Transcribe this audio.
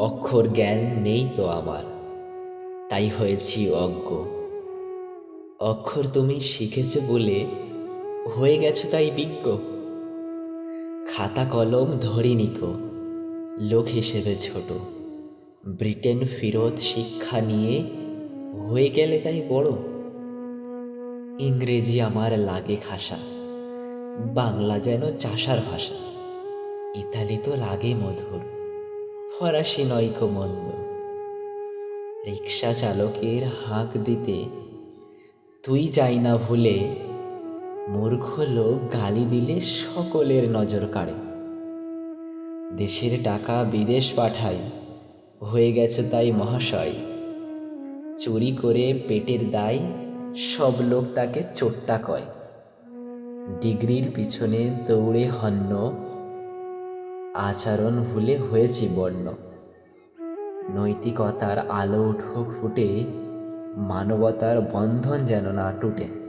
অক্ষর জ্ঞান নেই তো আমার। তাই হয়েছি অজ্ঞ। অক্ষর তুমি শিখেছ বলে হয়ে গেছো তাই বিজ্ঞ। খাতা কলম ধরিনি কো লোক হিসেবে ছোট। ব্রিটেন ফিরত শিক্ষা নিয়ে হয়ে গেলে তাই বড়। ইংরেজি আমার লাগে খাসা, বাংলা যেন চাষার ভাষা। ইতালি তো লাগে মধুর। ফরাসি নয়কো মন্দ রিক্সা চালকের হাঁক দিতে তুই যাই না ভুলে মূর্খ লোক গালি দিলে সকলের নজর কাড়ে। দেশের টাকা বিদেশ পাঠায় হয়ে গেছে তাই মহাশয়। চুরি করে পেটের দায় সব লোক তাকে চোট্টা কয়। ডিগ্রির পিছনে দৌড়ে হন্য আচরণ ভুলে হয়েছি বর্ণ। নৈতিকতার আলো উঠুক ফুটে মানবতার বন্ধন যেন না টুটে।